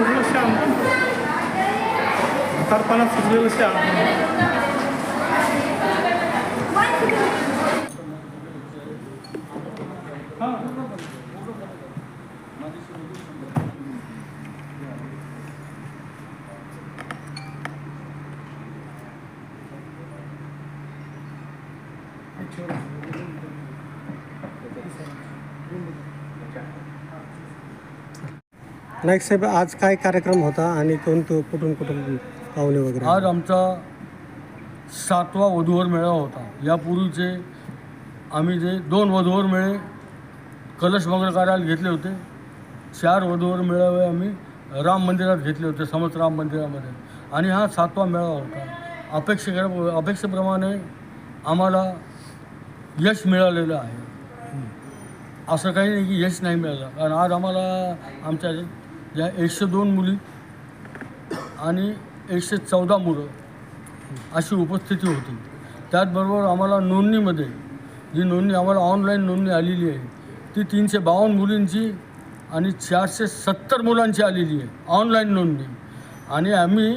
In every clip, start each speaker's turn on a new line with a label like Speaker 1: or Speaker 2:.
Speaker 1: сложилась Анна. Тарпанат созлилась Анна. Thank you.
Speaker 2: Naik साहेब आज काय कार्यक्रम होता आणि कोणतं कुठून कुठून पाहुणे वगैरे?
Speaker 3: आज आमचा सातवा वधूवर मेळावा होता. यापूर्वीचे आम्ही जे दोन वधूवर मेळे कलश मंगळ कार्याला घेतले होते. चार वधूवर मेळावे आम्ही राम मंदिरात घेतले होते समस्त राम मंदिरामध्ये. आणि हा सातवा मेळावा होता. अपेक्षे अपेक्षेप्रमाणे आम्हाला यश मिळालेलं आहे. असं काही नाही की यश नाही मिळालं. कारण आज आम्हाला आमच्या या एकशे दोन मुली आणि एकशे चौदा मुलं अशी उपस्थिती होती. त्याचबरोबर आम्हाला नोंदणीमध्ये जी नोंदणी आम्हाला ऑनलाईन नोंदणी आलेली आहे ती तीनशे बावन्न मुलींची आणि चारशे सत्तर मुलांची आलेली आहे ऑनलाईन नोंदणी. आणि आम्ही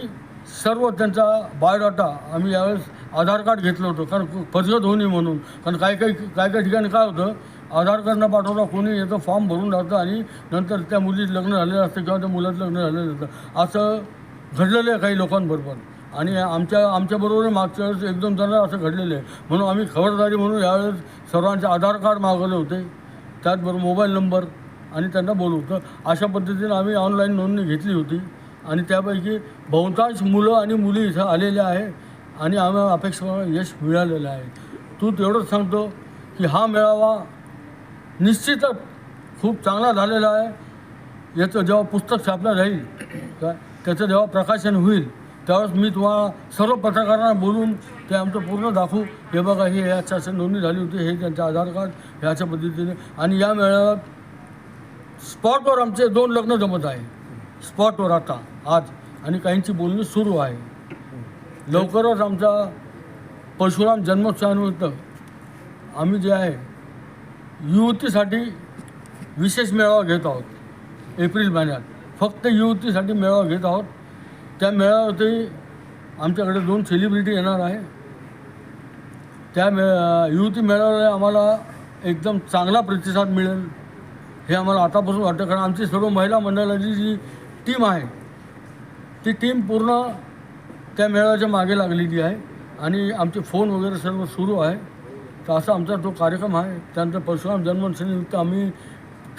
Speaker 3: सर्व त्यांचा बायोडाटा आम्ही यावेळेस आधार कार्ड घेतलं होतं कारण फसगत होणी म्हणून. कारण काही काही काही काही ठिकाणी काय होतं आधार कार्ड न पाठवता कोणी याचं फॉर्म भरून जातं आणि नंतर त्या मुलीत लग्न झालेलं असतं किंवा त्या मुलाचं लग्न झालेलं असतं. असं घडलेलं आहे काही लोकांबरोबर. आणि आमच्या आमच्याबरोबर मागच्या वेळेस एक दोन जणांना असं घडलेलं आहे. म्हणून आम्ही खबरदारी म्हणून यावेळेस सर्वांचे आधार कार्ड मागवले होते. त्याचबरोबर मोबाईल नंबर आणि त्यांना बोलवतं अशा पद्धतीने आम्ही ऑनलाईन नोंदणी घेतली होती. आणि त्यापैकी बहुतांश मुलं आणि मुली इथं आलेल्या आहे आणि आम्हाला अपेक्षा यश मिळालेलं आहे. तू तेवढंच सांगतो की हा मेळावा निश्चितच खूप चांगला झालेला आहे. याचं जेव्हा पुस्तक छापलं जाईल त्याचं जेव्हा प्रकाशन होईल त्यावेळेस मी तुम्हाला सर्व पत्रकारांना बोलून ते आमचं पूर्ण दाखवू. हे बघा हे याच्या असं नोंदणी झाली होती हे त्यांचं आधार कार्ड ह्याच्या पद्धतीने. आणि या मेळाव्यात स्पॉटवर आमचे दोन लग्न जमत आहे. स्पॉटवर आता आज. आणि काहींची बोलणी सुरू आहे. लवकरच आमचा परशुराम जन्मोत्सवानिमित्त आम्ही जे आहे युवतीसाठी विशेष मेळावा घेत आहोत. एप्रिल महिन्यात. फक्त युवतीसाठी मेळावा घेत आहोत. त्या मेळाव्यातही आमच्याकडे दोन सेलिब्रिटी येणार आहे. त्या मे युवती मेळाव्याला आम्हाला एकदम चांगला प्रतिसाद मिळेल हे आम्हाला आतापासून वाटतं. कारण आमची सर्व महिला मंडळाची जी टीम आहे ती टीम पूर्ण त्या मेळाव्याच्या मागे लागलेली आहे. आणि आमचे फोन वगैरे सर्व सुरू आहे. तर असा आमचा तो कार्यक्रम आहे त्यानंतर परशुराम जन्मोत्सवानिमित्त आम्ही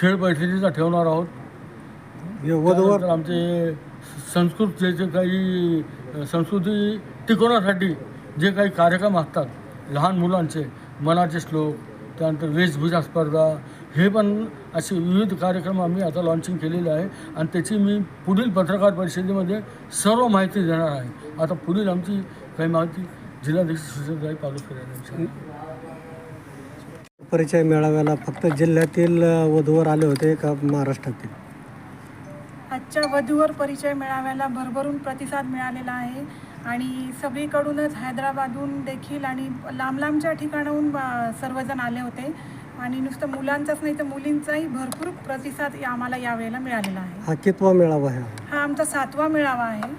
Speaker 3: खेळ बैठकीचा ठेवणार आहोत. त्यानंतर आमचे संस्कृत जे काही संस्कृती टिकवण्यासाठी जे काही कार्यक्रम असतात लहान मुलांचे मनाचे श्लोक त्यानंतर वेशभूषा स्पर्धा हे पण असे विविध कार्यक्रम आम्ही आता लॉन्चिंग केलेले आहे. आणि त्याची मी पुढील पत्रकार परिषदेमध्ये सर्व माहिती देणार आहे. आता पुढील आमची काही माहिती जिल्हाधीश सुशीलताई पालुसकर यांनी
Speaker 2: परिचय मेळाव्याला फक्त जिल्ह्यातील वधूवर आले होते का महाराष्ट्रातील?
Speaker 4: आजच्या वधूवर परिचय मेळाव्याला भरभरून प्रतिसाद मिळालेला आहे आणि सगळीकडूनच हैदराबादहून देखील आणि लांब लांबच्या ठिकाणाहून सर्वजण आले होते. आणि नुसतं मुलांचाच नाही तर मुलींचाही भरपूर प्रतिसाद आम्हाला यावेळेला मिळालेला आहे.
Speaker 2: हा कितवा मेळावा आहे?
Speaker 4: हा आमचा सातवा मेळावा आहे?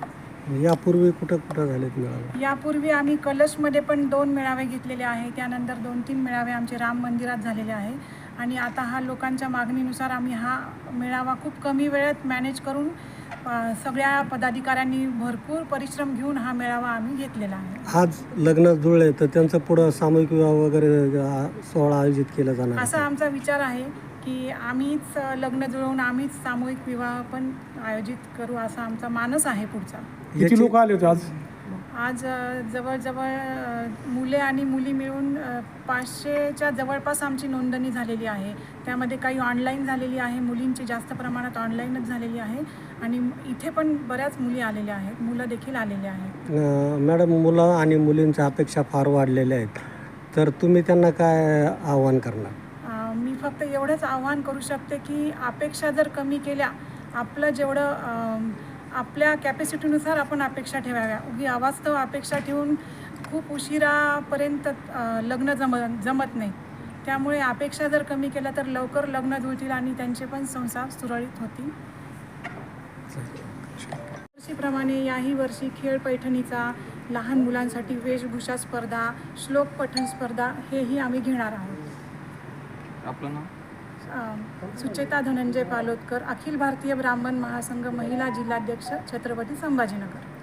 Speaker 2: यापूर्वी कुठं कुठं झालेत मेळावे?
Speaker 4: यापूर्वी आम्ही कलशमध्ये पण दोन मेळावे घेतलेले आहे त्यानंतर दोन तीन मेळावे आमचे राम मंदिरात झालेले आहे आणि आता हा लोकांच्या मागणीनुसार आम्ही हा मेळावा खूप कमी वेळात मॅनेज करून अ, सगळ्या पदाधिकाऱ्यांनी भरपूर परिश्रम घेऊन हा मेळावा आम्ही घेतलेला आहे.
Speaker 2: आज लग्न जुळले तर त्यांचं पुढं सामूहिक विवाह वगैरे अ, सोहळा आयोजित केला जाणार
Speaker 4: असा
Speaker 2: आहे.
Speaker 4: आमचा विचार आहे की आम्हीच लग्न जुळवून आम्हीच सामूहिक विवाह पण आयोजित करू असा आमचा मानस आहे पुढचा.
Speaker 1: किती लोक आले होते आज?
Speaker 4: आज अ, जवळजवळ अ, मुले आणि मुली मिळून अ, पाचशेच्या जवळपास आमची नोंदणी झालेली आहे. त्यामध्ये काही ऑनलाईन झालेली आहे. मुलींची जास्त प्रमाणात ऑनलाईनच झालेली आहे. आणि इथे पण बऱ्याच मुली आलेल्या आहेत. मुलं देखील आलेले आहेत.
Speaker 2: अ, मॅडम मुलं आणि मुलींच्या अपेक्षा फार वाढलेल्या आहेत. तर तुम्ही त्यांना काय आव्हान करणार?
Speaker 4: अ, मी फक्त एवढंच आव्हान करू शकते की अपेक्षा जर कमी केल्या आपलं जेवढं अम, आपल्या कॅपॅसिटीनुसार आपण अपेक्षा ठेवाव्या. उगी अवास्तव अपेक्षा ठेवून खूप उशिरापर्यंत लग्न जम जमत नाही. त्यामुळे अपेक्षा जर कमी केल्या तर लवकर लग्न जुळतील आणि त्यांचे पण संसार सुरळीत होतील. वर्षीप्रमाणे याही वर्षी खेळ पैठणीचा लहान मुलांसाठी वेशभूषा स्पर्धा श्लोक पठण स्पर्धा हेही आम्ही घेणार आहोत.
Speaker 5: आपलं नाव?
Speaker 4: सुचेता धनंजय पालोदकर अखिल भारतीय ब्राह्मण महासंघ महिला जिल्हाध्यक्ष छत्रपती संभाजीनगर.